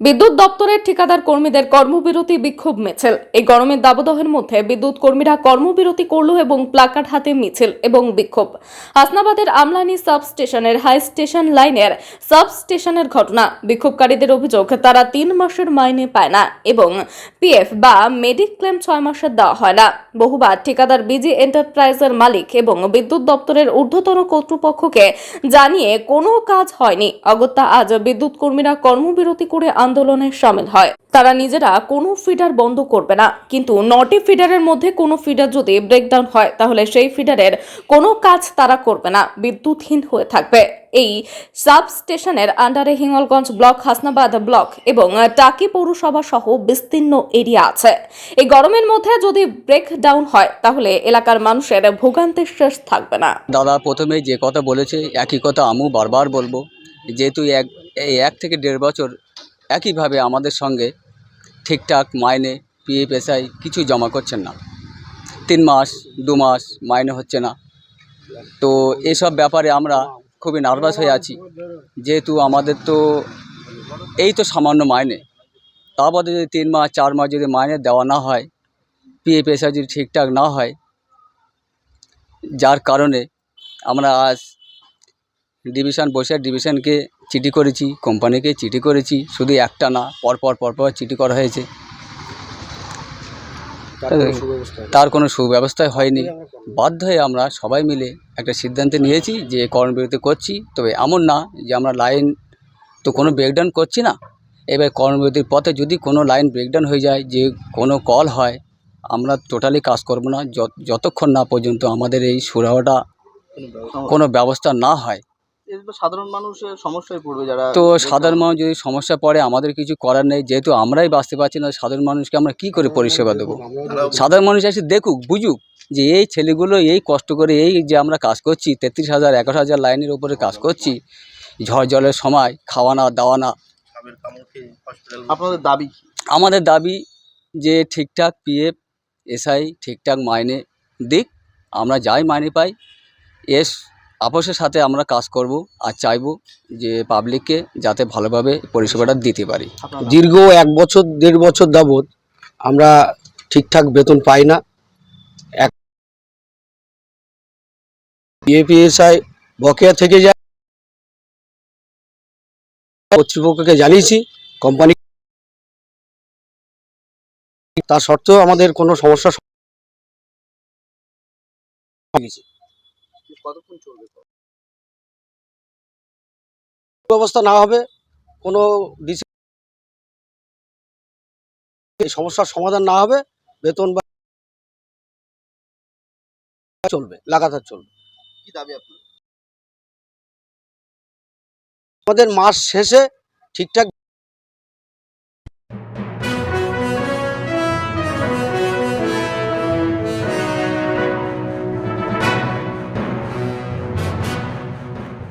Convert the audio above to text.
বিদ্যুৎ দপ্তরের ঠিকাদার কর্মীদের কর্মবিরতি বিক্ষোভ মিছিল। এই গরমের দাবদাহের মধ্যে বিদ্যুৎ কর্মীরা কর্মবিরতি করল এবং প্লাকার্ড হাতে মিছিল এবং বিক্ষোভ। হাসনাবাদের আমলানি সাব স্টেশনের হাই স্টেশন লাইনের সাব স্টেশনের ঘটনা। বিক্ষোভকারীদের অভিযোগ, তারা তিন মাসের মাইনে পায় না এবং পিএফ বা মেডিক্লেম ছয় মাসের দেওয়া হয় না। বহুবার ঠিকাদার বিজি এন্টারপ্রাইজের মালিক এবং বিদ্যুৎ দপ্তরের ঊর্ধ্বতন কর্তৃপক্ষকে জানিয়ে কোনো কাজ হয়নি। অগত্যা আজ বিদ্যুৎ কর্মীরা কর্মবিরতি করে আন্দোলনে সামিল হয়। তারা নিজেরা কোনো ফিডার বন্ধ করবে না। কিন্তু নটি ফিডারের মধ্যে কোনো ফিডার যদি ব্রেকডাউন হয়, তাহলে সেই ফিডারের কোনো কাজ তারা করবে না। বিদ্যুৎহীন হয়ে থাকবে। এই সাব স্টেশনের আন্ডারে হিঙ্গলগঞ্জ ব্লক, হাসনাবাদ ব্লক এবং টাকি পৌরসভা সহ বিস্তীর্ণ এরিয়া আছে। এই গরমের মধ্যে যদি ব্রেকডাউন হয়, তাহলে এলাকার মানুষের ভোগান্তির শেষ থাকবে না। দাদা, প্রথমে যে কথা বলেছে, একই কথা আমিও বারবার বলব। যেহেতু এক এক থেকে দেড় বছর একইভাবে আমাদের সঙ্গে ঠিকঠাক মাইনে, পিএফএসআই কিছু জমা করছেন না। তিন মাস, দু মাস মাইনে হচ্ছে না। তো এসব ব্যাপারে আমরা খুবই নার্ভাস হয়ে আছি। যেহেতু আমাদের তো এই তো সামান্য মাইনে। তা বাদে যদি তিন মাস, চার মাস যদি মাইনে দেওয়া না হয়, পিএফএসআই যদি ঠিকঠাক না হয়, যার কারণে আমরা আজ ডিভিশন বসে ডিভিশনকে চিঠি করেছি কোম্পানিকে চিঠি করেছি শুধু একটা না পরপর পরপর চিঠি করা হয়েছে। তার কোনো সুব্যবস্থাই হয়নি? বাধ্য হয়ে আমরা সবাই মিলে একটা সিদ্ধান্ত নিয়েছি যে কর্মবিরতি করছি। তবে এমন না যে আমরা লাইন তো কোনো ব্রেকডাউন করছি না। এবার কর্মবিরতির পথে যদি কোনো লাইন ব্রেকডাউন হয়ে যায় যে কোনো কল হয় আমরা টোটালি কাজ করব না। যত- যতক্ষণ না পর্যন্ত আমাদের এই সুরাহটা কোনো ব্যবস্থা না হয় সাধারণ মানুষের সমস্যায় পড়বে যারা তো সাধারণ মানুষ যদি সমস্যা পড়ে আমাদের কিছু করার নেই। যেহেতু আমরাই বাঁচতে পারছি না সাধারণ মানুষকে আমরা কি করে পরিষেবা দেবো? সাধারণ মানুষ এসে দেখুক বুঝুক যে এই ছেলেগুলো এই কষ্ট করে এই যে আমরা কাজ করছি তেত্রিশ হাজার এগারো হাজার লাইনের উপরে কাজ করছি ঝড় জলের সময় খাওয়ানা দাওয়ানা। আপনাদের দাবি আমাদের দাবি যে ঠিকঠাক পিএফ এসআই ঠিকঠাক মাইনে দিক আমরা যাই মাইনে পাই। এস আপোষের সাথে আমরা কাজ করব আর চাইব যে পাবলিককে যাতে ভালোভাবে পরিষেবাটা দিতে পারি। দীর্ঘ এক বছর, দেড় বছর যাবৎ আমরা ঠিকঠাক বেতন পাই না। এক ইএপিএসআই বকেয়া থেকে যায়। কর্তৃপক্ষকে জানিয়েছি, কোম্পানি তা সত্ত্বেও আমাদের কোনো সমস্যা স- হয়েছে। কতক্ষণ চলবে ব্যবস্থা না হবে কোনো ডিসি- এই সমস্যার সমাধান না হবে বেতন বা চলবে লাগাতার চলবে। কি দাবি আপনার? আমাদের মাস শেষে ঠিকঠাক